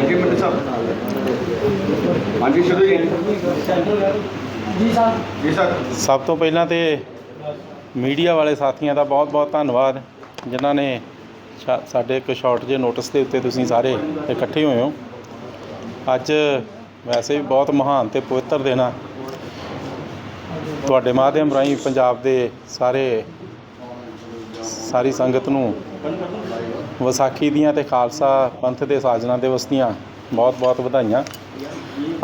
ਅੱਗੇ ਮਿੰਟ ਸਾਹਿਬ। ਹਾਂਜੀ ਸ਼ੁਰੂ ਜੀ। ਜੀ ਸਰ। ਸਭ ਤੋਂ ਪਹਿਲਾਂ ਤੇ ਮੀਡੀਆ ਵਾਲੇ ਸਾਥੀਆਂ ਦਾ ਬਹੁਤ-ਬਹੁਤ ਧੰਨਵਾਦ ਜਿਨ੍ਹਾਂ ਨੇ ਸ਼ਾ- ਸਾਡੇ ਇੱਕ ਸ਼ਾਰਟ ਜਿਹੇ ਨੋਟਿਸ ਦੇ ਉੱਤੇ ਤੁਸੀਂ ਸਾਰੇ ਇਕੱਠੇ ਹੋਏ ਹੋ। ਅੱਜ ਵੈਸੇ ਵੀ ਬਹੁਤ ਮਹਾਨ ਤੇ ਪਵਿੱਤਰ ਦਿਨ ਆ। ਤੁਹਾਡੇ ਮਾਧਿਅਮ ਰਾਹੀਂ ਪੰਜਾਬ ਦੇ ਸਾਰੇ ਸਾਰੀ ਸੰਗਤ ਨੂੰ ਵਿਸਾਖੀ ਦੀਆਂ ਤੇ ਖਾਲਸਾ ਪੰਥ ਦੇ ਸਾਜਨਾ ਦਿਵਸ ਦੀਆਂ ਬਹੁਤ-ਬਹੁਤ ਵਧਾਈਆਂ।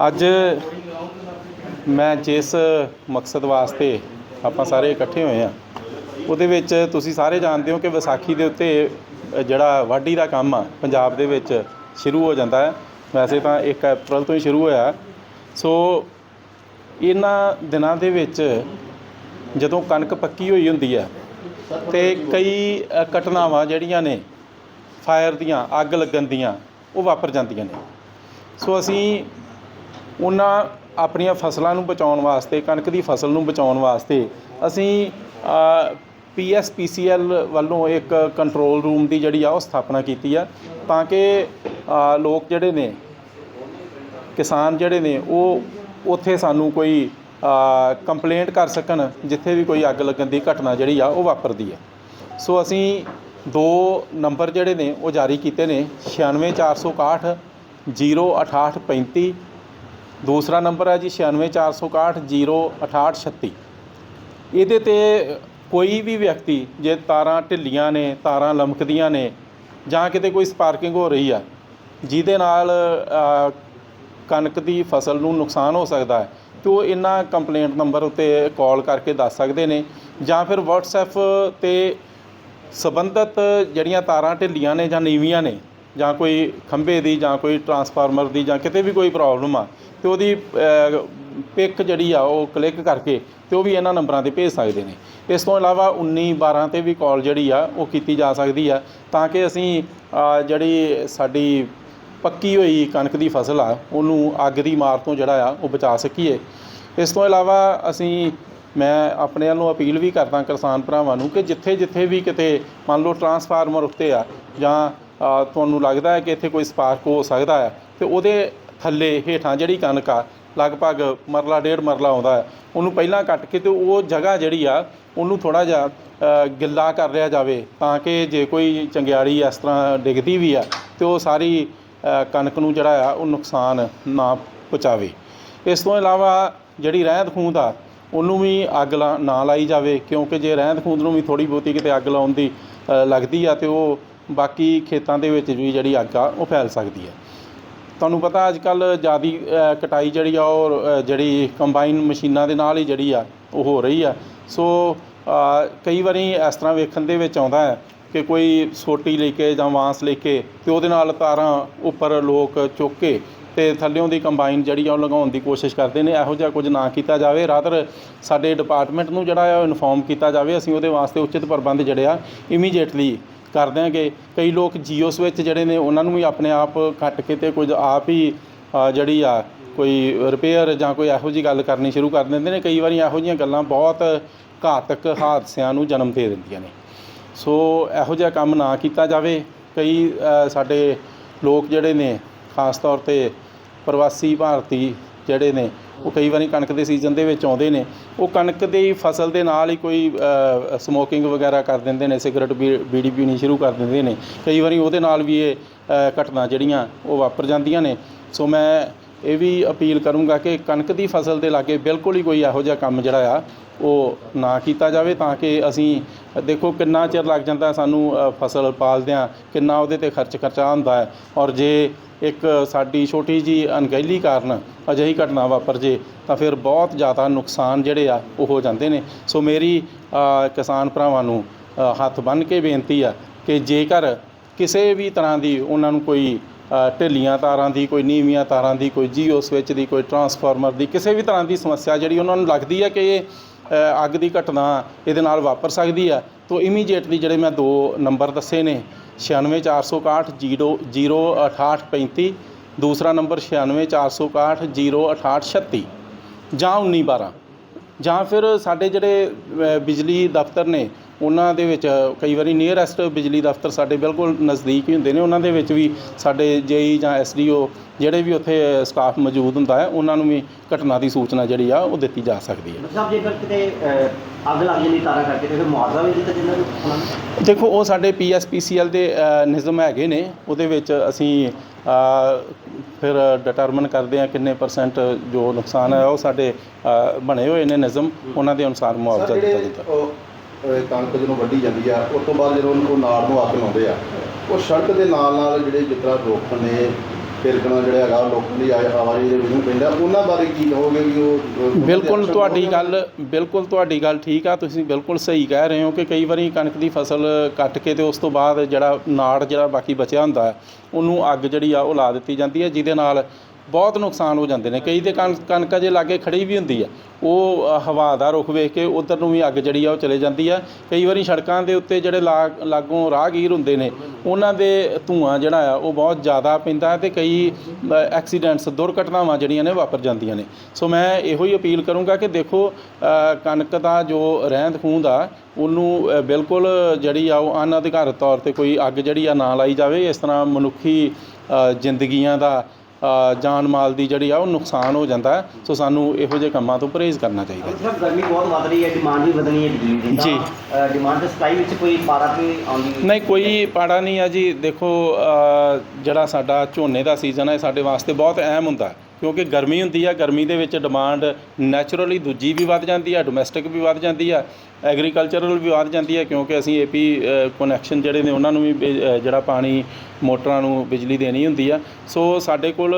ਅੱਜ ਮੈਂ ਜਿਸ ਮਕਸਦ ਵਾਸਤੇ ਆਪਾਂ ਸਾਰੇ ਇਕੱਠੇ ਹੋਏ ਆ ਉਹਦੇ ਵਿੱਚ ਤੁਸੀਂ ਸਾਰੇ ਜਾਣਦੇ ਹੋ ਕਿ ਵਿਸਾਖੀ ਦੇ ਉੱਤੇ ਜਿਹੜਾ ਵਾਢੀ ਦਾ ਕੰਮ ਆ, ਪੰਜਾਬ ਦੇ ਵਿੱਚ ਸ਼ੁਰੂ ਹੋ ਜਾਂਦਾ ਹੈ। ਵੈਸੇ ਤਾਂ 1 ਅਪ੍ਰੈਲ ਤੋਂ ਹੀ ਸ਼ੁਰੂ ਹੋਇਆ। ਸੋ ਇਹਨਾਂ ਦਿਨਾਂ ਦੇ ਵਿੱਚ ਜਦੋਂ ਕਣਕ ਪੱਕੀ ਹੋਈ ਹੁੰਦੀ ਹੈ ਤੇ ਕਈ ਅ, ਘਟਨਾਵਾਂ ਜਿਹੜੀਆਂ ਨੇ ਫਾਇਰ ਦੀਆਂ ਅੱਗ ਲੱਗਣ ਦੀਆਂ ਉਹ ਵਾਪਰ ਜਾਂਦੀਆਂ ਨੇ। ਸੋ ਅਸੀਂ ਉਹਨਾਂ ਆਪਣੀਆਂ ਫਸਲਾਂ ਨੂੰ ਬਚਾਉਣ ਵਾਸਤੇ ਕਣਕ ਦੀ ਫਸਲ ਨੂੰ ਬਚਾਉਣ ਵਾਸਤੇ ਅਸੀਂ ਪੀਐਸਪੀਸੀਐਲ ਵੱਲੋਂ ਇੱਕ ਕੰਟਰੋਲ ਰੂਮ ਦੀ ਜਿਹੜੀ ਆ ਉਹ ਸਥਾਪਨਾ ਕੀਤੀ ਆ ਤਾਂ ਕਿ ਅ, ਲੋਕ ਜਿਹੜੇ ਨੇ ਕਿਸਾਨ ਜਿਹੜੇ ਨੇ ਉਹ ਉੱਥੇ ਸਾਨੂੰ ਕੋਈ ਕੰਪਲੇਂਟ ਕਰ ਸਕਣ, ਜਿੱਥੇ ਵੀ ਕੋਈ ਅੱਗ ਲੱਗਣ ਦੀ ਘਟਨਾ ਜਿਹੜੀ ਆ, ਉਹ ਵਾਪਰਦੀ ਹੈ। ਸੋ ਅਸੀਂ ਦੋ ਨੰਬਰ ਜਿਹੜੇ ਨੇ, ਉਹ ਜਾਰੀ ਕੀਤੇ ਨੇ। 96461 06835 ਦੂਸਰਾ ਨੰਬਰ ਹੈ ਜੀ 96461 06836 ਇਹਦੇ ਤੇ ਕੋਈ ਵੀ ਵਿਅਕਤੀ, ਜੇ ਤਾਰਾਂ ਢਿੱਲੀਆਂ ਨੇ, ਤਾਰਾਂ ਲਮਕਦੀਆਂ ਨੇ, ਜਾਂ ਕਿਤੇ ਕੋਈ ਸਪਾਰਕਿੰਗ ਹੋ ਰਹੀ ਆ, ਜਿਹਦੇ ਨਾਲ ਕਣਕ ਦੀ ਫਸਲ ਨੂੰ ਨੁਕਸਾਨ ਹੋ ਸਕਦਾ ਹੈ ਤੇ ਉਹ ਇਹਨਾਂ ਕੰਪਲੇਂਟ ਨੰਬਰ ਉੱਤੇ ਕਾਲ ਕਰਕੇ ਦੱਸ ਸਕਦੇ ਨੇ ਜਾਂ ਫਿਰ WhatsApp ਤੇ ਸਬੰਧਤ ਜਿਹੜੀਆਂ ਤਾਰਾਂ ਢਿੱਲੀਆਂ ਨੇ ਜਾਂ ਨੀਵੀਆਂ ਨੇ ਜਾਂ ਕੋਈ ਖੰਭੇ ਦੀ ਜਾਂ ਕੋਈ ਟਰਾਂਸਫਾਰਮਰ ਦੀ ਜਾਂ ਕਿਤੇ ਵੀ ਕੋਈ ਪ੍ਰੋਬਲਮ ਆ, ਤੇ ਉਹਦੀ ਪਿਕ ਜਿਹੜੀ ਆ ਉਹ ਕਲਿੱਕ ਕਰਕੇ ਤੇ ਉਹ ਵੀ ਇਹਨਾਂ ਨੰਬਰਾਂ ਤੇ ਭੇਜ ਸਕਦੇ ਨੇ। ਇਸ ਤੋਂ ਇਲਾਵਾ 19 12 ਤੇ ਵੀ ਕਾਲ ਜਿਹੜੀ ਆ ਉਹ ਕੀਤੀ ਜਾ ਸਕਦੀ ਆ ਤਾਂ ਕਿ ਅਸੀਂ ਜਿਹੜੀ ਸਾਡੀ ਪੱਕੀ ਹੋਈ ਕਣਕ ਦੀ ਫਸਲ ਆ, ਉਹਨੂੰ ਅੱਗ ਦੀ ਮਾਰ ਤੋਂ ਜਿਹੜਾ ਆ, ਉਹ ਬਚਾ ਸਕੀਏ। ਇਸ ਤੋਂ ਇਲਾਵਾ ਅਸੀਂ, ਮੈਂ ਆਪਣੇ ਵੱਲੋਂ ਅਪੀਲ ਵੀ ਕਰਦਾ ਕਿਸਾਨ ਭਰਾਵਾਂ ਨੂੰ ਕਿ ਜਿੱਥੇ ਜਿੱਥੇ ਵੀ ਕਿਤੇ ਮੰਨ ਲਓ ਟਰਾਂਸਫਾਰਮਰ ਉੱਤੇ ਆ, ਜਾਂ ਤੁਹਾਨੂੰ ਲੱਗਦਾ ਹੈ ਕਿ ਇੱਥੇ ਕੋਈ ਸਪਾਰਕ ਹੋ ਸਕਦਾ ਹੈ, ਤੇ ਉਹਦੇ ਥੱਲੇ ਹੇਠਾਂ ਜਿਹੜੀ ਕਣਕ ਆ, ਲਗਭਗ ਮਰਲਾ ਡੇਢ ਮਰਲਾ ਆਉਂਦਾ ਹੈ, ਉਹਨੂੰ ਪਹਿਲਾਂ ਕੱਟ ਕੇ ਤੇ ਉਹ ਜਗ੍ਹਾ ਜਿਹੜੀ ਆ, ਉਹਨੂੰ ਥੋੜਾ ਜਿਹਾ ਗਿੱਲਾ ਕਰ ਲਿਆ ਜਾਵੇ, ਤਾਂ ਕਿ ਜੇ ਕੋਈ ਚੰਗਿਆੜੀ ਇਸ ਤਰ੍ਹਾਂ ਡਿੱਗਦੀ ਵੀ ਆ, ਤੇ ਉਹ ਸਾਰੀ ਕਣਕ ਨੂੰ ਜਿਹੜਾ ਆ, ਉਹ ਨੁਕਸਾਨ ਨਾ ਪਹੁੰਚਾਵੇ। ਇਸ ਤੋਂ ਇਲਾਵਾ ਜਿਹੜੀ ਰਹਿੰਦ ਖੂੰਹਦ ਆ, ਉਹਨੂੰ ਵੀ ਅੱਗ ਲਾ, ਨਾ ਲਾਈ ਜਾਵੇ, ਕਿਉਂਕਿ ਜੇ ਰਹਿੰਦ ਖੂੰਦ ਨੂੰ ਵੀ ਥੋੜੀ ਬਹੁਤੀ ਕਿਤੇ ਅੱਗ ਲਾਉਣ ਦੀ ਲੱਗਦੀ ਆ, ਤੇ ਉਹ ਬਾਕੀ ਖੇਤਾਂ ਦੇ ਵਿੱਚ ਵੀ ਜਿਹੜੀ ਅੱਗ ਆ, ਉਹ ਫੈਲ ਸਕਦੀ ਹੈ ਤੁਹਾਨੂੰ ਪਤਾ ਅੱਜ ਕੱਲ ਜਿਆਦੀ ਕਟਾਈ ਜਿਹੜੀ ਆ ਉਹ ਜਿਹੜੀ ਕੰਬਾਈਨ ਮਸ਼ੀਨਾਂ ਦੇ ਨਾਲ ਹੀ ਜਿਹੜੀ ਆ, ਉਹ ਹੋ ਰਹੀ ਆ। ਸੋ ਕਈ ਵਾਰੀ ਇਸ ਤਰ੍ਹਾਂ ਵੇਖਣ ਦੇ ਵਿੱਚ ਆਉਂਦਾ ਹੈ ਕਿ ਕੋਈ ਸੋਟੀ ਲੈ ਕੇ ਜਾਂ ਵਾਂਸ ਲੈ ਕੇ ਅਤੇ ਉਹਦੇ ਨਾਲ ਤਾਰਾਂ ਉੱਪਰ ਲੋਕ ਚੁੱਕ ਕੇ ਅਤੇ ਥੱਲਿਓਂ ਦੀ ਕੰਬਾਈਨ ਜਿਹੜੀ ਆ ਉਹ ਲਗਾਉਣ ਦੀ ਕੋਸ਼ਿਸ਼ ਕਰਦੇ ਨੇ। ਇਹੋ ਜਿਹਾ ਕੁਝ ਨਾ ਕੀਤਾ ਜਾਵੇ। ਰਾਦਰ ਸਾਡੇ ਡਿਪਾਰਟਮੈਂਟ ਨੂੰ ਜਿਹੜਾ ਆ ਉਹ ਇਨਫੋਰਮ ਕੀਤਾ ਜਾਵੇ। ਅਸੀਂ ਉਹਦੇ ਵਾਸਤੇ ਉਚਿਤ ਪ੍ਰਬੰਧ ਜਿਹੜੇ ਆ ਇਮੀਡੀਏਟਲੀ ਕਰ ਦਿਆਂਗੇ। ਕਈ ਲੋਕ ਜੀਓ ਸਵਿਚ ਜਿਹੜੇ ਨੇ, ਉਹਨਾਂ ਨੂੰ ਵੀ ਆਪਣੇ ਆਪ ਕੱਟ ਕੇ ਤੇ ਕੁਝ ਆਪ ਹੀ ਜਿਹੜੀ ਆ ਕੋਈ ਰਿਪੇਅਰ ਜਾਂ ਕੋਈ ਇਹੋ ਜੀ ਗੱਲ ਕਰਨੀ ਸ਼ੁਰੂ ਕਰ ਦਿੰਦੇ ਨੇ। ਕਈ ਵਾਰੀ ਇਹੋ ਜੀਆਂ ਗੱਲਾਂ ਬਹੁਤ ਘਾਤਕ ਹਾਦਸਿਆਂ ਨੂੰ ਜਨਮ ਦੇ ਦਿੰਦੀਆਂ ਨੇ। ਸੋ ਇਹੋ ਜਿਹਾ ਕੰਮ ਨਾ ਕੀਤਾ ਜਾਵੇ। ਕਈ ਸਾਡੇ ਲੋਕ ਜਿਹੜੇ ਨੇ, ਖਾਸ ਤੌਰ ਤੇ ਪ੍ਰਵਾਸੀ ਭਾਰਤੀ ਜਿਹੜੇ ਨੇ, ਉਹ ਕਈ ਵਾਰੀ ਕਣਕ ਦੇ ਸੀਜ਼ਨ ਦੇ ਵਿੱਚ ਆਉਂਦੇ ਨੇ। ਉਹ ਕਣਕ ਦੀ ਫਸਲ ਦੇ ਨਾਲ ਹੀ ਕੋਈ ਸਮੋਕਿੰਗ ਵਗੈਰਾ ਕਰ ਦਿੰਦੇ ਨੇ ਸਿਗਰਟ ਬੀ- ਬੀੜੀ ਪੀਣੀ ਸ਼ੁਰੂ ਕਰ ਦਿੰਦੇ ਨੇ। ਕਈ ਵਾਰੀ ਉਹਦੇ ਨਾਲ ਵੀ ਇਹ ਘਟਨਾ ਜਿਹੜੀਆਂ ਉਹ ਵਾਪਰ ਜਾਂਦੀਆਂ ਨੇ। ਸੋ ਮੈਂ ਇਹ ਵੀ ਅਪੀਲ ਕਰੂੰਗਾ ਕਿ ਕਣਕ ਦੀ ਫਸਲ ਦੇ ਲਾਗੇ ਬਿਲਕੁਲ ਹੀ ਕੋਈ ਇਹੋ ਜਿਹਾ ਕੰਮ ਜਿਹੜਾ ਆ ਉਹ ਨਾ ਕੀਤਾ ਜਾਵੇ ਤਾਂ ਕਿ ਅਸੀਂ, ਦੇਖੋ ਕਿੰਨਾ ਚਿਰ ਲੱਗ ਜਾਂਦਾ ਸਾਨੂੰ ਫਸਲ ਪਾਲਦਿਆਂ, ਕਿੰਨਾ ਉਹਦੇ ਤੇ ਖਰਚ ਖਰਚਾ ਹੁੰਦਾ ਹੈ। ਔਰ ਜੇ ਇੱਕ ਸਾਡੀ ਛੋਟੀ ਜੀ ਅਣਗਹਿਲੀ ਕਾਰਨ ਅਜਿਹੀ ਘਟਨਾ ਵਾਪਰ ਜੇ, ਤਾਂ ਫਿਰ ਬਹੁਤ ਜ਼ਿਆਦਾ ਨੁਕਸਾਨ ਜਿਹੜੇ ਆ, ਉਹ ਹੋ ਜਾਂਦੇ ਨੇ। ਸੋ ਮੇਰੀ ਕਿਸਾਨ ਭਰਾਵਾਂ ਨੂੰ ਹੱਥ ਬੰਨ੍ਹ ਕੇ ਬੇਨਤੀ ਆ ਕਿ ਜੇਕਰ ਕਿਸੇ ਵੀ ਤਰ੍ਹਾਂ ਦੀ ਉਹਨਾਂ ਨੂੰ ਕੋਈ ਢਿੱਲੀਆਂ ਤਾਰਾਂ ਦੀ, ਕੋਈ ਨੀਵੀਆਂ ਤਾਰਾਂ ਦੀ, ਕੋਈ ਜੀਓ ਸਵਿਚ ਦੀ, ਕੋਈ ਟਰਾਂਸਫਾਰਮਰ ਦੀ, ਕਿਸੇ ਵੀ ਤਰ੍ਹਾਂ ਦੀ ਸਮੱਸਿਆ ਜਿਹੜੀ ਉਹਨਾਂ ਨੂੰ ਲੱਗਦੀ ਹੈ ਕਿ ਇਹ ਅੱਗ ਦੀ ਘਟਨਾ ਇਹਦੇ ਨਾਲ ਵਾਪਰ ਸਕਦੀ ਹੈ ਤਾਂ ਇਮੀਡੀਏਟਲੀ ਜਿਹੜੇ ਮੈਂ ਦੋ ਨੰਬਰ ਦੱਸੇ ਨੇ 96461 06835 ਦੂਸਰਾ ਨੰਬਰ 96461 06836 ਜਾਂ 1912 ਜਾਂ ਫਿਰ ਸਾਡੇ ਜਿਹੜੇ ਬਿਜਲੀ ਦਫ਼ਤਰ ਨੇ ਉਹਨਾਂ ਦੇ ਵਿੱਚ ਕਈ ਵਾਰੀ ਨੀਅਰੈਸਟ ਬਿਜਲੀ ਦਫ਼ਤਰ ਸਾਡੇ ਬਿਲਕੁਲ ਨਜ਼ਦੀਕ ਹੀ ਹੁੰਦੇ ਨੇ। ਉਹਨਾਂ ਦੇ ਵਿੱਚ ਵੀ ਸਾਡੇ ਜੇਈ ਜਾਂ ਐਸਡੀਓ ਜਿਹੜੇ ਵੀ ਉੱਥੇ ਸਟਾਫ ਮੌਜੂਦ ਹੁੰਦਾ ਹੈ ਉਹਨਾਂ ਨੂੰ ਵੀ ਘਟਨਾ ਦੀ ਸੂਚਨਾ ਜਿਹੜੀ ਆ ਉਹ ਦਿੱਤੀ ਜਾ ਸਕਦੀ ਹੈ। ਸਾਹਿਬ ਜੇਕਰ ਕਿਤੇ ਅੱਗ ਲੱਗ ਜਾਂਦੀ ਤਾਰਾਂ ਕਰਕੇ ਤੇ ਫਿਰ ਮੁਆਵਜ਼ਾ ਵੀ ਦਿੱਤਾ ਜਾਂਦਾ ਉਹਨਾਂ ਨੂੰ? ਦੇਖੋ ਉਹ ਸਾਡੇ ਪੀਐਸਪੀਸੀਐਲ ਦੇ ਨਿਯਮ ਹੈਗੇ ਨੇ। ਉਹਦੇ ਵਿੱਚ ਅਸੀਂ ਫਿਰ ਡਿਟਰਮਨ ਕਰਦੇ ਹਾਂ ਕਿੰਨੇ ਪਰਸੈਂਟ ਜੋ ਨੁਕਸਾਨ ਹੈ ਉਹ ਸਾਡੇ ਬਣੇ ਹੋਏ ਨੇ ਨਿਯਮ। ਉਹਨਾਂ ਦੇ ਅਨੁਸਾਰ ਮੁਆਵਜ਼ਾ ਦਿੱਤਾ ਜਾਂਦਾ। ਕਣਕ ਜਦੋਂ ਵੱਢੀ ਜਾਂਦੀ ਆ ਉਸ ਤੋਂ ਬਾਅਦ ਜਦੋਂ ਉਹ ਨਾੜ ਨੂੰ ਅੱਗ ਲਾਉਂਦੇ ਆ ਉਹ ਸੜਕ ਦੇ ਨਾਲ ਨਾਲ ਜਿਹੜੇ ਤਰ੍ਹਾਂ ਰੁੱਖ ਨੇ ਫਿਰਕਣਾ ਜਿਹੜਾ ਹੈਗਾ ਲੋਕਾਂ ਦੀ ਆਵਾਜਾਈ ਦੇ ਵਿੱਚ ਪੈਂਦਾ ਉਹਨਾਂ ਬਾਰੇ ਕੀ ਕਹੋਗੇ ਵੀ ਉਹ ਬਿਲਕੁਲ ਤੁਹਾਡੀ? ਗੱਲ ਬਿਲਕੁਲ ਤੁਹਾਡੀ ਗੱਲ ਠੀਕ ਆ ਤੁਸੀਂ ਬਿਲਕੁਲ ਸਹੀ ਕਹਿ ਰਹੇ ਹੋ ਕਿ ਕਈ ਵਾਰੀ ਕਣਕ ਦੀ ਫਸਲ ਕੱਟ ਕੇ ਤੇ ਉਸ ਤੋਂ ਬਾਅਦ ਜਿਹੜਾ ਨਾੜ ਜਿਹੜਾ ਬਾਕੀ ਬਚਿਆ ਹੁੰਦਾ ਉਹਨੂੰ ਅੱਗ ਜਿਹੜੀ ਆ ਉਹ ਲਾ ਦਿੱਤੀ ਜਾਂਦੀ ਹੈ ਜਿਹਦੇ ਨਾਲ ਬਹੁਤ ਨੁਕਸਾਨ ਹੋ ਜਾਂਦੇ ਨੇ। ਕਈ ਤੇ ਕਣਕ ਕਣਕ ਅਜੇ ਲਾਗੇ ਖੜੀ ਵੀ ਹੁੰਦੀ ਆ। ਉਹ ਹਵਾ ਦਾ ਰੁਖ ਵੇਖ ਕੇ ਉਧਰ ਨੂੰ ਵੀ ਅੱਗ ਜਿਹੜੀ ਆ ਉਹ ਚਲੇ ਜਾਂਦੀ ਆ। ਕਈ ਵਾਰੀ ਸੜਕਾਂ ਦੇ ਉੱਤੇ ਜਿਹੜੇ ਲਾ- ਲਾਗੋਂ ਰਾਹਗੀਰ ਹੁੰਦੇ ਨੇ, ਉਹਨਾਂ ਦੇ ਧੂਆਂ ਜਿਹੜਾ ਆ ਉਹ ਬਹੁਤ ਜ਼ਿਆਦਾ ਪੈਂਦਾ ਹੈ ਤੇ ਕਈ ਐਕਸੀਡੈਂਟਸ, ਦੁਰਘਟਨਾਵਾਂ ਜਿਹੜੀਆਂ ਨੇ ਵਾਪਰ ਜਾਂਦੀਆਂ ਨੇ। ਸੋ ਮੈਂ ਇਹੋ ਹੀ ਅਪੀਲ ਕਰੂੰਗਾ ਕਿ ਦੇਖੋ ਕਣਕ ਦਾ ਜੋ ਰਹਿੰਦ ਖੂੰਹਦ ਆ, ਉਹਨੂੰ ਬਿਲਕੁਲ ਜਿਹੜੀ ਆ ਉਹ ਅਨਅਧਿਕਾਰਤ ਤੌਰ ਤੇ ਕੋਈ ਅੱਗ ਜਿਹੜੀ ਆ ਨਾ ਲਾਈ ਜਾਵੇ। ਇਸ ਤਰ੍ਹਾਂ ਮਨੁੱਖੀ ਜ਼ਿੰਦਗੀਆਂ ਦਾ ਜਾਨ ਮਾਲ ਦੀ ਜਿਹੜੀ ਆ ਉਹ ਨੁਕਸਾਨ ਹੋ ਜਾਂਦਾ ਹੈ। ਸੋ ਸਾਨੂੰ ਇਹੋ ਜਿਹੇ ਕੰਮਾਂ ਤੋਂ ਪਰਹੇਜ਼ ਕਰਨਾ ਚਾਹੀਦਾ ਸਾਹਿਬ ਗਰਮੀ ਬਹੁਤ ਵੱਧ ਰਹੀ ਹੈ ਡਿਮਾਂਡ ਵੀ ਵਧਣੀ ਹੈ ਬਿਜਲੀ ਦੀ। ਜੀ। ਤਾਂ ਡਿਮਾਂਡ ਤੇ ਸਪਲਾਈ ਵਿੱਚ ਕੋਈ ਪਾਰਾ ਵੀ ਆਉਂਦੀ ਨਹੀਂ। ਕੋਈ ਪਾੜਾ ਨਹੀਂ ਆ ਜੀ। ਦੇਖੋ ਜਿਹੜਾ ਸਾਡਾ ਝੋਨੇ ਦਾ ਸੀਜ਼ਨ ਹੈ ਸਾਡੇ ਵਾਸਤੇ ਬਹੁਤ ਅਹਿਮ ਹੁੰਦਾ ਹੈ। ਕਿਉਂਕਿ ਗਰਮੀ ਹੁੰਦੀ ਆ, ਗਰਮੀ ਦੇ ਵਿੱਚ ਡਿਮਾਂਡ ਨੈਚੁਰਲੀ ਦੂਜੀ ਵੀ ਵੱਧ ਜਾਂਦੀ ਆ ਡੋਮੈਸਟਿਕ ਵੀ ਵੱਧ ਜਾਂਦੀ ਆ ਐਗਰੀਕਲਚਰਲ ਵੀ ਵੱਧ ਜਾਂਦੀ ਆ, ਕਿਉਂਕਿ ਅਸੀਂ ਏਪੀ ਕਨੈਕਸ਼ਨ ਜਿਹੜੇ ਨੇ ਉਹਨਾਂ ਨੂੰ ਵੀ ਬਿ- ਜਿਹੜਾ ਪਾਣੀ, ਮੋਟਰਾਂ ਨੂੰ ਬਿਜਲੀ ਦੇਣੀ ਹੁੰਦੀ ਆ। ਸੋ ਸਾਡੇ ਕੋਲ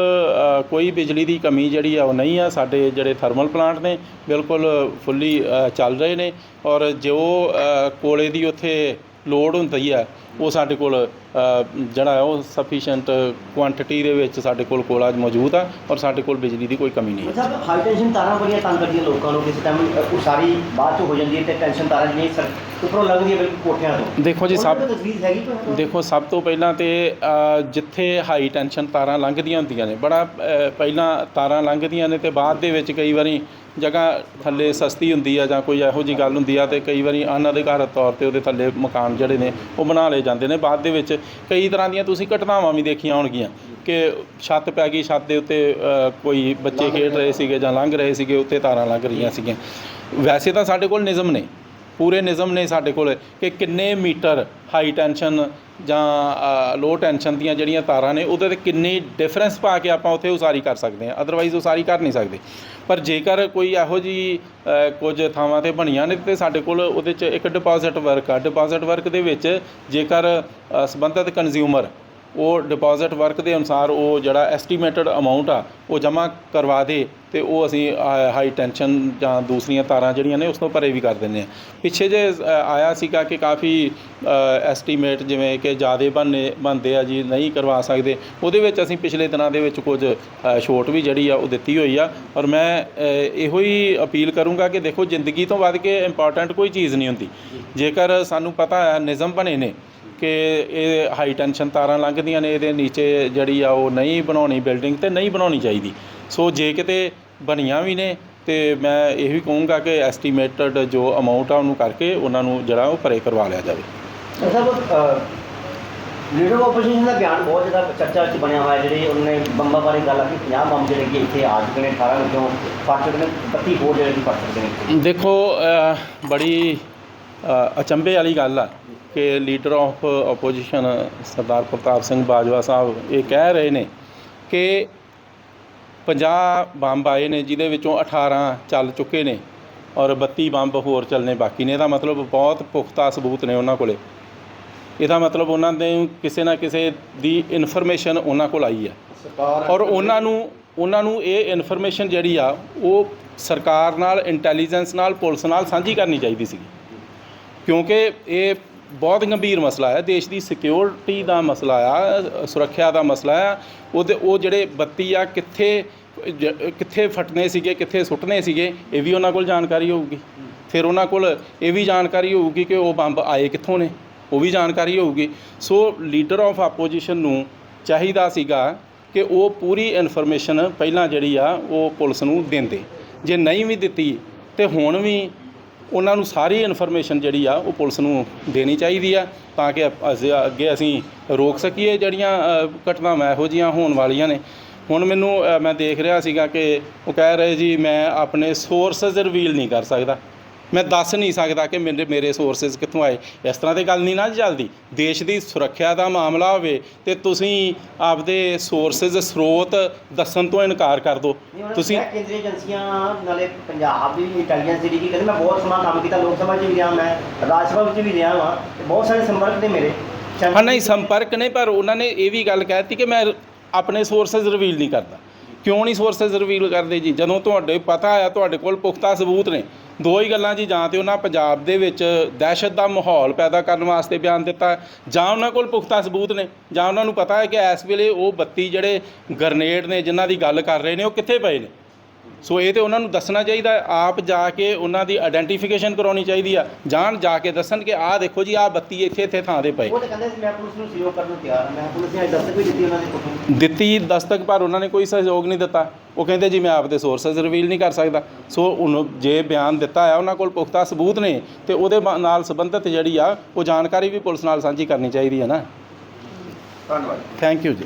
ਕੋਈ ਬਿਜਲੀ ਦੀ ਕਮੀ ਜਿਹੜੀ ਆ ਉਹ ਨਹੀਂ ਆ, ਸਾਡੇ ਜਿਹੜੇ ਥਰਮਲ ਪਲਾਂਟ ਨੇ ਬਿਲਕੁਲ ਫੁੱਲੀ ਚੱਲ ਰਹੇ ਨੇ ਔਰ ਜੋ ਕੋਲੇ ਦੀ ਉੱਥੇ ਲੋਡ ਹੁੰਦੀ ਆ ਉਹ ਸਾਡੇ ਕੋਲ ਜਿਹੜਾ ਹੈ ਉਹ ਸਫੀਸ਼ੀਐਂਟ ਕੁਆਂਟੀਟੀ ਦੇ ਵਿੱਚ ਸਾਡੇ ਕੋਲ ਕੋਲਾ ਮੌਜੂਦ ਆ ਔਰ ਸਾਡੇ ਕੋਲ ਬਿਜਲੀ ਦੀ ਕੋਈ ਕਮੀ ਨਹੀਂ ਹੈ। ਸਾਹਿਬ ਹਾਈ ਟੈਂਸ਼ਨ ਤਾਰਾਂ ਬੜੀਆਂ ਤੰਗ ਕਰਦੀਆਂ ਲੋਕਾਂ ਨੂੰ ਕਿਸੇ ਟਾਈਮ ਉਸਾਰੀ ਬਾਅਦ ਚ ਹੋ ਜਾਂਦੀ ਹੈ ਤੇ ਟੈਂਸ਼ਨ ਤਾਰਾਂ ਜਿਹੜੀਆਂ ਸਰ ਉੱਪਰੋਂ ਲੰਘਦੀਆਂ ਬਿਲਕੁਲ ਕੋਠਿਆਂ ਤੋਂ। ਦੇਖੋ ਜੀ ਸਭ ਦੇਖੋ ਸਭ ਤੋਂ ਪਹਿਲਾਂ ਤੇ ਜਿੱਥੇ ਹਾਈ ਟੈਂਸ਼ਨ ਤਾਰਾਂ ਲੰਘਦੀਆਂ ਹੁੰਦੀਆਂ ਨੇ ਬੜਾ ਪਹਿਲਾਂ ਤਾਰਾਂ ਲੰਘਦੀਆਂ ਨੇ ਤੇ ਬਾਅਦ ਦੇ ਵਿੱਚ ਕਈ ਵਾਰੀ ਜਗ੍ਹਾ ਥੱਲੇ ਸਸਤੀ ਹੁੰਦੀ ਆ ਜਾਂ ਕੋਈ ਇਹੋ ਜੀ ਗੱਲ ਹੁੰਦੀ ਆ ਤੇ ਕਈ ਵਾਰੀ ਅਨਅਧਿਕਾਰਤ ਤੌਰ ਤੇ ਉਹਦੇ ਥੱਲੇ ਮਕਾਨ ਜਿਹੜੇ ਨੇ ਉਹ ਬਣਾ ਲਏ ਜਾਂਦੇ ਨੇ ਬਾਅਦ ਦੇ ਵਿੱਚ ਕਈ ਤਰ੍ਹਾਂ ਦੀਆਂ ਤੁਸੀਂ ਘਟਨਾਵਾਂ ਵੀ ਦੇਖੀਆਂ ਹੋਣਗੀਆਂ ਕਿ ਛੱਤ ਪੈ ਗਈ ਛੱਤ ਦੇ ਉੱਤੇ ਅ, ਕੋਈ ਬੱਚੇ ਖੇਡ ਰਹੇ ਸੀਗੇ ਜਾਂ ਲੰਘ ਰਹੇ ਸੀਗੇ ਉੱਤੇ ਤਾਰਾਂ ਲੰਘ ਰਹੀਆਂ ਸੀਗੀਆਂ। ਵੈਸੇ ਤਾਂ ਸਾਡੇ ਕੋਲ ਨਿਯਮ ਨੇ। ਪੂਰੇ ਨਿਯਮ ਨੇ ਸਾਡੇ ਕੋਲ ਕਿ ਕਿੰਨੇ ਮੀਟਰ ਹਾਈ ਟੈਂਸ਼ਨ ਜਾਂ ਲੋ ਟੈਂਸ਼ਨ ਦੀਆਂ ਜਿਹੜੀਆਂ ਤਾਰਾਂ ਨੇ, ਉਹਦੇ ਤੇ ਕਿੰਨੀ ਡਿਫਰੈਂਸ ਪਾ ਕੇ ਆਪਾਂ ਉੱਥੇ ਉਸਾਰੀ ਕਰ ਸਕਦੇ ਹਾਂ। ਅਦਰਵਾਈਜ਼ ਉਸਾਰੀ ਕਰ ਨਹੀਂ ਸਕਦੇ। ਪਰ ਜੇਕਰ ਕੋਈ ਇਹੋ ਜੀ ਕੁਝ ਥਾਵਾਂ ਤੇ ਬਣੀਆਂ ਨੇ, ਤੇ ਸਾਡੇ ਕੋਲ ਉਹਦੇ 'ਚ ਇੱਕ ਡਿਪੋਜ਼ਿਟ ਵਰਕ ਆ। ਡਿਪੋਜ਼ਿਟ ਵਰਕ ਦੇ ਵਿੱਚ ਜੇਕਰ ਸੰਬੰਧਿਤ ਕੰਜ਼ਿਊਮਰ ਉਹ ਡਿਪੋਜ਼ਿਟ ਵਰਕ ਦੇ ਅਨੁਸਾਰ ਉਹ ਜਿਹੜਾ ਐਸਟੀਮੇਟਡ ਅਮਾਉਂਟ ਆ, ਉਹ ਜਮ੍ਹਾਂ ਕਰਵਾ ਦੇ ਤੇ ਉਹ ਅਸੀਂ ਹਾਈ ਟੈਂਸ਼ਨ ਜਾਂ ਦੂਸਰੀਆਂ ਤਾਰਾਂ ਜਿਹੜੀਆਂ ਨੇ ਉਸ ਤੋਂ ਪਰੇ ਵੀ ਕਰ ਦਿੰਦੇ ਆ ਪਿੱਛੇ ਜੇ ਆਇਆ ਸੀਗਾ ਕਿ ਕਾਫੀ ਐਸਟੀਮੇਟ ਜਿਵੇਂ ਕਿ ਜਿਆਦੇ ਬਣਨੇ, ਬਣਦੇ ਆ ਜੀ, ਨਹੀਂ ਕਰਵਾ ਸਕਦੇ, ਉਹਦੇ ਵਿੱਚ ਅਸੀਂ ਪਿਛਲੇ ਦਿਨਾਂ ਦੇ ਵਿੱਚ ਕੁਝ ਛੋਟ ਵੀ ਜਿਹੜੀ ਆ, ਉਹ ਦਿੱਤੀ ਹੋਈ ਆ। ਔਰ ਮੈਂ ਇਹੋ ਹੀ ਅਪੀਲ ਕਰੂੰਗਾ ਕਿ ਦੇਖੋ ਜ਼ਿੰਦਗੀ ਤੋਂ ਵੱਧ ਕੇ ਇੰਪੋਰਟੈਂਟ ਕੋਈ ਚੀਜ਼ ਨਹੀਂ ਹੁੰਦੀ। ਜੇਕਰ ਸਾਨੂੰ ਪਤਾ ਹੈ, ਨਿਯਮ ਬਣੇ ਨੇ ਕਿ ਇਹ ਹਾਈ ਟੈਂਸ਼ਨ ਤਾਰਾਂ ਲੰਘਦੀਆਂ ਨੇ ਇਹਦੇ ਨੀਚੇ ਜਿਹੜੀ ਆ ਉਹ ਨਹੀਂ ਬਣਾਉਣੀ ਬਿਲਡਿੰਗ ਤੇ ਨਹੀਂ ਬਣਾਉਣੀ ਚਾਹੀਦੀ। ਸੋ ਜੇ ਕਿਤੇ ਬਣੀਆਂ ਵੀ ਨੇ ਤੇ ਮੈਂ ਇਹ ਵੀ ਕਹੂੰਗਾ ਕਿ ਐਸਟੀਮੇਟਡ ਜੋ ਅਮਾਉਂਟ ਆ ਉਹਨੂੰ ਕਰਕੇ ਉਹਨਾਂ ਨੂੰ ਜਿਹੜਾ ਉਹ ਭਰੇ ਕਰਵਾ ਲਿਆ ਜਾਵੇ। ਲੀਡਰ ਆਪੋਜੀਸ਼ਨ ਦਾ ਬਿਆਨ ਬਹੁਤ ਜ਼ਿਆਦਾ ਚਰਚਾ ਵਿੱਚ ਬਣਿਆ ਹੋਇਆ ਜਿਹੜੇ ਉਹਨੇ ਬੰਬਾਂ ਬਾਰੇ ਗੱਲ ਆਖੀ 50 ਬੰਬ ਜਿਹੜੇ ਕਿ ਇੱਥੇ ਆ ਚੁੱਕੇ ਨੇ 18 ਵਿੱਚੋਂ ਫਟ ਚੁੱਕੇ ਨੇ 32 ਹੋਰ ਜਿਹੜੇ ਕਿ ਫਟ ਚੁੱਕੇ ਨੇ ਦੇਖੋ ਬੜੀ ਅਚੰਭੇ ਵਾਲੀ ਗੱਲ ਆ ਕਿ leader of opposition Sardar Partap Singh Bajwa Sahib ਇਹ ਕਹਿ ਰਹੇ ਨੇ ਕਿ 50 ਬੰਬ ਆਏ ਨੇ ਜਿਹਦੇ ਵਿੱਚੋਂ 18 ਚੱਲ ਚੁੱਕੇ ਨੇ ਔਰ 32 ਬੰਬ ਹੋਰ ਚੱਲਣੇ ਬਾਕੀ ਨੇ। ਇਹਦਾ ਮਤਲਬ ਬਹੁਤ ਪੁਖਤਾ ਸਬੂਤ ਨੇ ਉਹਨਾਂ ਕੋਲੇ। ਇਹਦਾ ਮਤਲਬ ਉਹਨਾਂ ਦੇ ਕਿਸੇ ਨਾ ਕਿਸੇ ਦੀ ਇਨਫੋਰਮੇਸ਼ਨ ਉਹਨਾਂ ਕੋਲ ਆਈ ਹੈ ਔਰ ਉਹਨਾਂ ਨੂੰ ਉਹਨਾਂ ਨੂੰ ਇਹ ਇਨਫੋਰਮੇਸ਼ਨ ਜਿਹੜੀ ਆ ਉਹ ਸਰਕਾਰ ਨਾਲ ਇੰਟੈਲੀਜੈਂਸ ਨਾਲ ਪੁਲਿਸ ਨਾਲ ਸਾਂਝੀ ਕਰਨੀ ਚਾਹੀਦੀ ਸੀ ਕਿਉਂਕਿ ਇਹ ਬਹੁਤ ਗੰਭੀਰ ਮਸਲਾ ਹੈ, ਦੇਸ਼ ਦੀ ਸਿਕਿਉਰਿਟੀ ਦਾ ਮਸਲਾ ਆ, ਸੁਰੱਖਿਆ ਦਾ ਮਸਲਾ ਆ, ਉਹਦੇ, ਉਹ ਜਿਹੜੇ 32 ਆ, ਕਿੱਥੇ, ਜ- ਕਿੱਥੇ ਫਟਨੇ ਸੀਗੇ, ਕਿੱਥੇ ਸੁੱਟਨੇ ਸੀਗੇ, ਇਹ ਵੀ ਉਹਨਾਂ ਕੋਲ ਜਾਣਕਾਰੀ ਹੋਊਗੀ। ਫਿਰ ਉਹਨਾਂ ਕੋਲ ਇਹ ਵੀ ਜਾਣਕਾਰੀ ਹੋਊਗੀ ਕਿ ਉਹ ਬੰਬ ਆਏ ਕਿੱਥੋਂ ਨੇ, ਉਹ ਵੀ ਜਾਣਕਾਰੀ ਹੋਊਗੀ। ਸੋ ਲੀਡਰ ਆਫ ਆਪੋਜੀਸ਼ਨ ਨੂੰ ਚਾਹੀਦਾ ਸੀਗਾ ਕਿ ਉਹ ਪੂਰੀ ਇਨਫੋਰਮੇਸ਼ਨ ਪਹਿਲਾਂ ਜਿਹੜੀ ਆ, ਉਹ ਪੁਲਿਸ ਨੂੰ ਦਿੰਦੇ। ਜੇ ਨਹੀਂ ਵੀ ਦਿੱਤੀ, ਤੇ ਹੁਣ ਵੀ ਉਹਨਾਂ ਨੂੰ ਸਾਰੀ ਇਨਫੋਰਮੇਸ਼ਨ ਜਿਹੜੀ ਆ ਉਹ ਪੁਲਿਸ ਨੂੰ ਦੇਣੀ ਚਾਹੀਦੀ ਆ ਤਾਂ ਕਿ ਅਪ- ਅੱਗੇ ਅਸੀਂ ਰੋਕ ਸਕੀਏ ਜਿਹੜੀਆਂ ਘਟਨਾਵਾਂ ਇਹੋ ਜਿਹੀਆਂ ਹੋਣ ਵਾਲੀਆਂ ਨੇ। ਹੁਣ ਮੈਨੂੰ ਮੈਂ ਦੇਖ ਰਿਹਾ ਸੀਗਾ ਕਿ ਉਹ ਕਹਿ ਰਹੇ ਜੀ, ਮੈਂ ਆਪਣੇ ਸੋਰਸਸ ਰਿਵੀਲ ਨਹੀਂ ਕਰ ਸਕਦਾ। ਮੈਂ ਦੱਸ ਨਹੀਂ ਸਕਦਾ ਕਿ ਮੇਰੇ ਮੇਰੇ ਸੋਰਸਸ ਕਿੱਥੋਂ ਆਏ। ਇਸ ਤਰ੍ਹਾਂ ਦੀ ਗੱਲ ਨਹੀਂ ਨਾ ਚੱਲਦੀ। ਦੇਸ਼ ਦੀ ਸੁਰੱਖਿਆ ਦਾ ਮਾਮਲਾ ਹੋਵੇ ਤੇ ਤੁਸੀਂ ਆਪਦੇ ਸੋਰਸਸ ਸਰੋਤ ਦੱਸਣ ਤੋਂ ਇਨਕਾਰ ਕਰ ਦਿਓ। ਤੁਸੀਂ ਕੇਂਦਰੀ ਏਜੰਸੀਆਂ ਨਾਲੇ ਪੰਜਾਬ ਦੀ ਇੰਟੈਲੀਜੈਂਸ ਜਿਹੜੀ ਕੀ ਕਹਿੰਦੇ ਮੈਂ ਬਹੁਤ ਸਮਾਂ ਕੰਮ ਕੀਤਾ ਲੋਕ ਸਭਾ 'ਚ ਵੀ ਰਿਹਾ ਮੈਂ ਰਾਜ ਸਭਾ ਵਿੱਚ ਵੀ ਰਿਹਾ ਤੇ ਬਹੁਤ ਸਾਰੇ ਸੰਪਰਕ ਨੇ ਮੇਰੇ। ਹਾਂ ਨਹੀਂ ਸੰਪਰਕ ਨੇ ਪਰ ਉਹਨਾਂ ਨੇ ਇਹ ਵੀ ਗੱਲ ਕਹਿਤੀ ਕਿ ਮੈਂ ਆਪਣੇ ਸੋਰਸਸ ਰਿਵੀਲ ਨਹੀਂ ਕਰਦਾ। ਕਿਉਂ ਨਹੀਂ ਸੋਰਸਸ ਰਿਵੀਲ ਕਰਦੇ ਜੀ? ਜਦੋਂ ਤੁਹਾਡੇ ਪਤਾ ਆ ਤੁਹਾਡੇ ਕੋਲ ਪੁਖਤਾ ਸਬੂਤ ਨੇ। ਦੋ ਹੀ ਗੱਲਾਂ ਜੀ, ਜਾਂ ਤੇ ਉਹਨਾਂ ਪੰਜਾਬ ਦੇ ਵਿੱਚ ਦਹਿਸ਼ਤ ਦਾ ਮਾਹੌਲ ਪੈਦਾ ਕਰਨ ਵਾਸਤੇ ਬਿਆਨ ਦਿੱਤਾ, ਜਾਂ ਉਹਨਾਂ ਕੋਲ ਪੁਖਤਾ ਸਬੂਤ ਨੇ, ਜਾਂ ਉਹਨਾਂ ਨੂੰ ਪਤਾ ਹੈ ਕਿ ਇਸ ਵੇਲੇ ਉਹ 32 ਜਿਹੜੇ ਗਰਨੇਡ ਨੇ, ਜਿਨ੍ਹਾਂ ਦੀ ਗੱਲ ਕਰ ਰਹੇ ਨੇ, ਉਹ ਕਿੱਥੇ ਪਏ ਨੇ? ਸੋ ਇਹ ਤੇ ਉਹਨਾਂ ਨੂੰ ਦੱਸਣਾ ਚਾਹੀਦਾ। ਆਪ ਜਾ ਕੇ ਉਹਨਾਂ ਦੀ ਆਇਡੈਂਟੀਫਿਕੇਸ਼ਨ ਕਰਾਉਣੀ ਚਾਹੀਦੀ ਆ। ਜਾਣ ਜਾ ਕੇ ਦੱਸਣ ਕਿ ਆਹ ਦੇਖੋ ਜੀ ਆਹ 32 ਇੱਥੇ ਇੱਥੇ ਥਾਂ ਦੇ ਪਏ ਉਹ ਤਾਂ ਕਹਿੰਦੇ ਸੀ ਮੈਂ ਪੁਲਿਸ ਨੂੰ ਸਹਿਯੋਗ ਕਰਨ ਨੂੰ ਤਿਆਰ ਹਾਂ। ਮੈਂ ਪੁਲਿਸ ਨੇ ਅੱਜ ਦਸਤਕ ਵੀ ਦਿੱਤੀ ਉਹਨਾਂ ਦੇ ਕੋਲ। ਦਿੱਤੀ ਦਸਤਕ ਪਰ ਉਹਨਾਂ ਨੇ ਕੋਈ ਸਹਿਯੋਗ ਨਹੀਂ ਦਿੱਤਾ। ਉਹ ਕਹਿੰਦੇ ਜੀ ਮੈਂ ਆਪਦੇ ਸੋਰਸਸ ਰਿਵੀਲ ਨਹੀਂ ਕਰ ਸਕਦਾ। ਸੋ ਉਹਨੂੰ ਜੇ ਬਿਆਨ ਦਿੱਤਾ ਆ ਉਹਨਾਂ ਕੋਲ ਪੁਖਤਾ ਸਬੂਤ ਨੇ ਤੇ ਉਹਦੇ ਨਾਲ ਸੰਬੰਧਿਤ ਜਿਹੜੀ ਆ ਉਹ ਜਾਣਕਾਰੀ ਵੀ ਪੁਲਿਸ ਨਾਲ ਸਾਂਝੀ ਕਰਨੀ ਚਾਹੀਦੀ ਹੈ ਨਾ। ਧੰਨਵਾਦ। ਥੈਂਕ ਯੂ ਜੀ।